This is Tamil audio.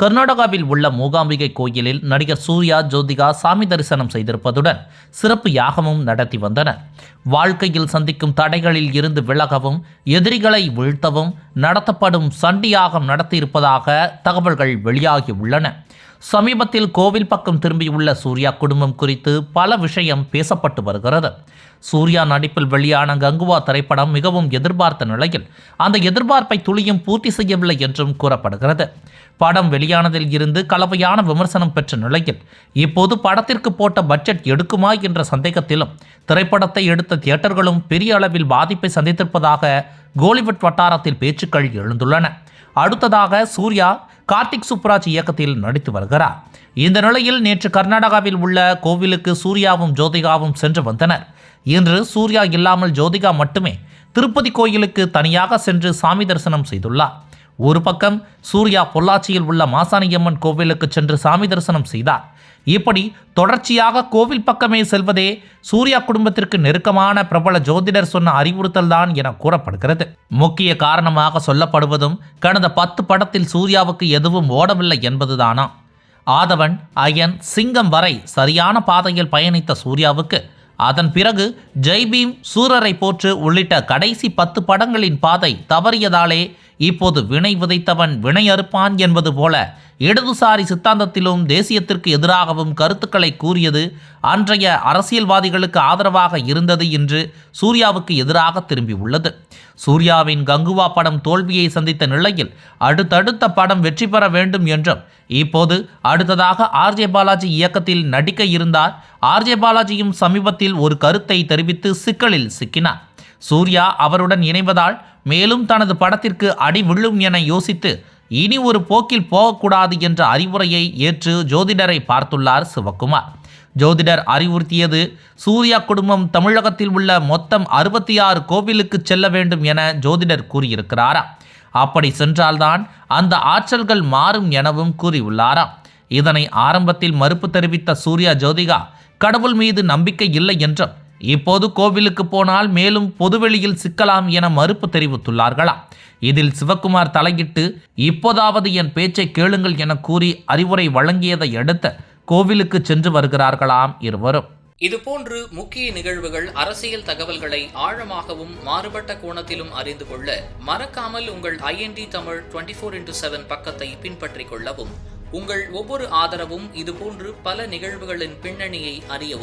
கர்நாடகாவில் உள்ள மூகாம்பிகை கோயிலில் நடிகர் சூர்யா ஜோதிகா சாமி தரிசனம் செய்திருப்பதுடன் சிறப்பு யாகமும் நடத்தி வந்தனர். வாழ்க்கையில் சந்திக்கும் தடைகளில் இருந்து விலகவும் எதிரிகளை வீழ்த்தவும் நடத்தப்படும் சண்டி யாகம் நடத்தியிருப்பதாக தகவல்கள் வெளியாகி உள்ளன. சமீபத்தில் கோவில் பக்கம் திரும்பியுள்ள சூர்யா குடும்பம் குறித்து பல விஷயம் பேசப்பட்டு வருகிறது. சூர்யா நடிப்பில் வெளியான கங்குவா திரைப்படம் மிகவும் எதிர்பார்த்த நிலையில் அந்த எதிர்பார்ப்பை துளியும் பூர்த்தி செய்யவில்லை என்றும் கூறப்படுகிறது. படம் வெளியானதில் இருந்து கலவையான விமர்சனம் பெற்ற நிலையில் இப்போது படத்திற்கு போட்ட பட்ஜெட் எடுக்குமா என்ற சந்தேகத்திலும் திரைப்படத்தை எடுத்த தியேட்டர்களும் பெரிய அளவில் பாதிப்பை சந்தித்திருப்பதாக கோலிவுட் வட்டாரத்தில் பேச்சுக்கள் எழுந்துள்ளன. அடுத்ததாக சூர்யா கார்த்திக் சுப்ராஜ் இயக்கத்தில் நடித்து வருகிறார். இந்த நிலையில் நேற்று கர்நாடகாவில் உள்ள கோவிலுக்கு சூர்யாவும் ஜோதிகாவும் சென்று வந்தனர். இன்று சூர்யா இல்லாமல் ஜோதிகா மட்டுமே திருப்பதி கோயிலுக்கு தனியாக சென்று சாமி தரிசனம் செய்துள்ளார். ஒரு பக்கம் சூர்யா பொள்ளாச்சியில் உள்ள மாசாணியம்மன் கோவிலுக்கு சென்று சாமி தரிசனம் செய்தார். இப்படி தொடர்ச்சியாக கோவில் பக்கமே செல்வதே சூர்யா குடும்பத்திற்கு நெருக்கமான பிரபல ஜோதிடர் சொன்ன அறிவுறுத்தல் தான் என கூறப்படுகிறது. முக்கிய காரணமாக சொல்லப்படுவதும் கடந்த பத்து படத்தில் சூர்யாவுக்கு எதுவும் ஓடவில்லை என்பதுதானா? ஆதவன் அயன் சிங்கம் வரை சரியான பாதையில் பயணித்த சூர்யாவுக்கு அதன் பிறகு ஜெய்பீம் சூரரை போற்று உள்ளிட்ட கடைசி பத்து படங்களின் பாதை தவறியதாலே இப்போது வினை விதைத்தவன் வினை அறுப்பான் என்பது போல இடதுசாரி சித்தாந்தத்திலும் தேசியத்திற்கு எதிராகவும் கருத்துக்களை கூறியது அன்றைய அரசியல்வாதிகளுக்கு ஆதரவாக இருந்தது என்று சூர்யாவுக்கு எதிராக திரும்பியுள்ளது சூர்யாவின் கங்குவா படம் தோல்வியை சந்தித்த நிலையில் அடுத்தடுத்த படம் வெற்றி பெற வேண்டும் என்றும் இப்போது அடுத்ததாக ஆர்ஜே பாலாஜி இயக்கத்தில் நடிக்க இருந்தார். ஆர்ஜே பாலாஜியும் சமீபத்தில் ஒரு கருத்தை தெரிவித்து சிக்கலில் சிக்கினார். சூர்யா அவருடன் இணைவதால் மேலும் தனது படத்திற்கு அடி விழும் என யோசித்து இனி ஒரு போக்கில் போகக்கூடாது என்ற அறிவுரையை ஏற்று ஜோதிடரை பார்த்துள்ளார் சிவக்குமார். ஜோதிடர் அறிவுறுத்தியது சூர்யா குடும்பம் தமிழகத்தில் உள்ள மொத்தம் அறுபத்தி ஆறு கோவிலுக்கு செல்ல வேண்டும் என ஜோதிடர் கூறியிருக்கிறாரா அப்படி சென்றால்தான் அந்த ஆற்றல்கள் மாறும் எனவும் கூறியுள்ளாராம். இதனை ஆரம்பத்தில் மறுப்பு தெரிவித்த சூர்யா ஜோதிகா கடவுள் மீது நம்பிக்கை இல்லை என்றும் இப்போது கோவிலுக்கு போனால் மேலும் பொதுவெளியில் சிக்கலாம் என மறுப்பு தெரிவித்துள்ளார்களாம் இதில் சிவக்குமார் தலையிட்டு இப்போதாவது என் பேச்சை கேளுங்கள் என கூறி அறிவுரை வழங்கியதை அடுத்து கோவிலுக்கு சென்று வருகிறார்களாம் இருவரும். இதுபோன்று முக்கிய நிகழ்வுகள் அரசியல் தகவல்களை ஆழமாகவும் மாறுபட்ட கோணத்திலும் அறிந்து கொள்ள மறக்காமல் உங்கள் IND Tamil twenty four into seven பக்கத்தை பின்பற்றிக் கொள்ளவும் உங்கள் ஒவ்வொரு ஆதரவும் இதுபோன்று பல நிகழ்வுகளின் பின்னணியை அறிய